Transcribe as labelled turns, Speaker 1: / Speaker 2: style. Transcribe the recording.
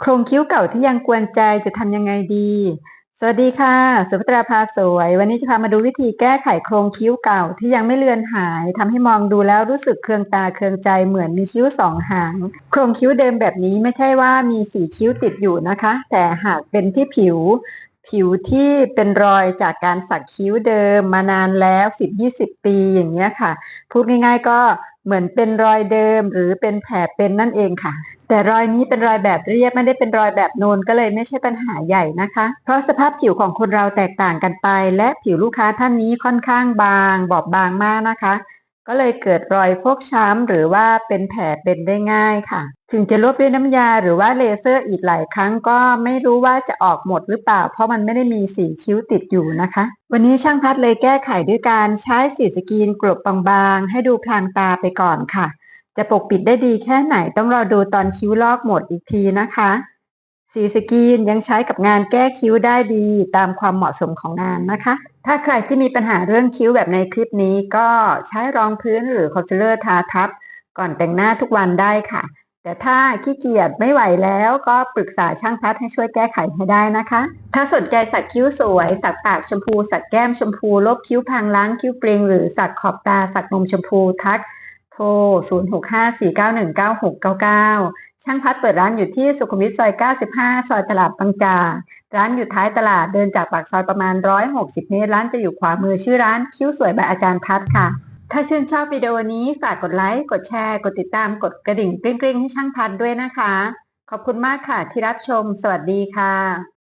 Speaker 1: โครงคิ้วเก่าที่ยังกวนใจจะทำยังไงดี สวัสดีค่ะ สุภัตราภาสวย วันนี้จะพามาดูวิธีแก้ไขโครงคิ้วเก่าที่ยังไม่เลือนหายทำให้มองดูแล้วรู้สึกเคืองตาเคืองใจเหมือนมีคิ้วสองหาง โครงคิ้วเดิมแบบนี้ไม่ใช่ว่ามีสีคิ้วติดอยู่นะคะ แต่หากเป็นที่ผิว ผิวที่เป็นรอยจากการสักคิ้วเดิมมานานแล้ว 10-20 ปีอย่างเงี้ยค่ะ พูดง่าย ๆ ก็เหมือนเป็นรอยเดิมหรือเป็นแผลเป็นนั่นเองค่ะ แต่รอยนี้เป็นรอยแบบเรียบไม่ได้เป็นรอยแบบนูนก็เลยไม่ใช่ปัญหาใหญ่นะคะ เพราะสภาพผิวของคนเราแตกต่างกันไป และผิวลูกค้าท่านนี้ค่อนข้างบาง บอบบางมากนะคะ ก็เลยเกิดรอยฟกช้ำหรือว่าเป็นแผลเป็นได้ง่ายค่ะ ถึงจะลบด้วยน้ำยาหรือว่าเลเซอร์อีกหลายครั้งก็ไม่รู้ว่าจะออกหมดหรือเปล่า เพราะมันไม่ได้มีสีคิ้วติดอยู่นะคะ วันนี้ช่างพัดเลยแก้ไขด้วยการใช้สีสกีนกลบบางๆ ให้ดูพลางตาไปก่อนค่ะ จะปกปิดได้ดีแค่ไหนต้องรอดูตอนคิ้วลอกหมดอีกทีนะคะ สีสกรีนยังใช้กับงานแก้คิ้วได้ดีตามความเหมาะสมของงานนะคะ ถ้าใครที่มีปัญหาเรื่องคิ้วแบบในคลิปนี้ก็ใช้รองพื้นหรือคอนซีลเลอร์ทาทับ ก่อนแต่งหน้าทุกวันได้ค่ะ แต่ถ้าขี้เกียจไม่ไหวแล้วก็ปรึกษาช่างพัดให้ช่วยแก้ไขให้ได้นะคะ ถ้าสนใจสักคิ้วสวย สักปากชมพู สักแก้มชมพูลบคิ้วพรางล้างคิ้วเปริงหรือสักขอบตาสักนมชมพูทักโทร 0654919699 ช่างพัดเปิดร้านอยู่ที่สุขุมวิทซอย 95 ซอยตลาดบางจากร้านอยู่ท้ายตลาดเดินจากปากซอยประมาณ 160 เมตร ร้านจะอยู่ขวามือชื่อร้านคิ้วสวยบายอาจารย์พัดค่ะ ถ้าชื่นชอบวิดีโอนี้ฝากกดไลค์ กดแชร์ กดติดตาม กดกระดิ่งกริ๊งๆให้ช่างพัดด้วยนะคะ ขอบคุณมากค่ะที่รับชม สวัสดีค่ะ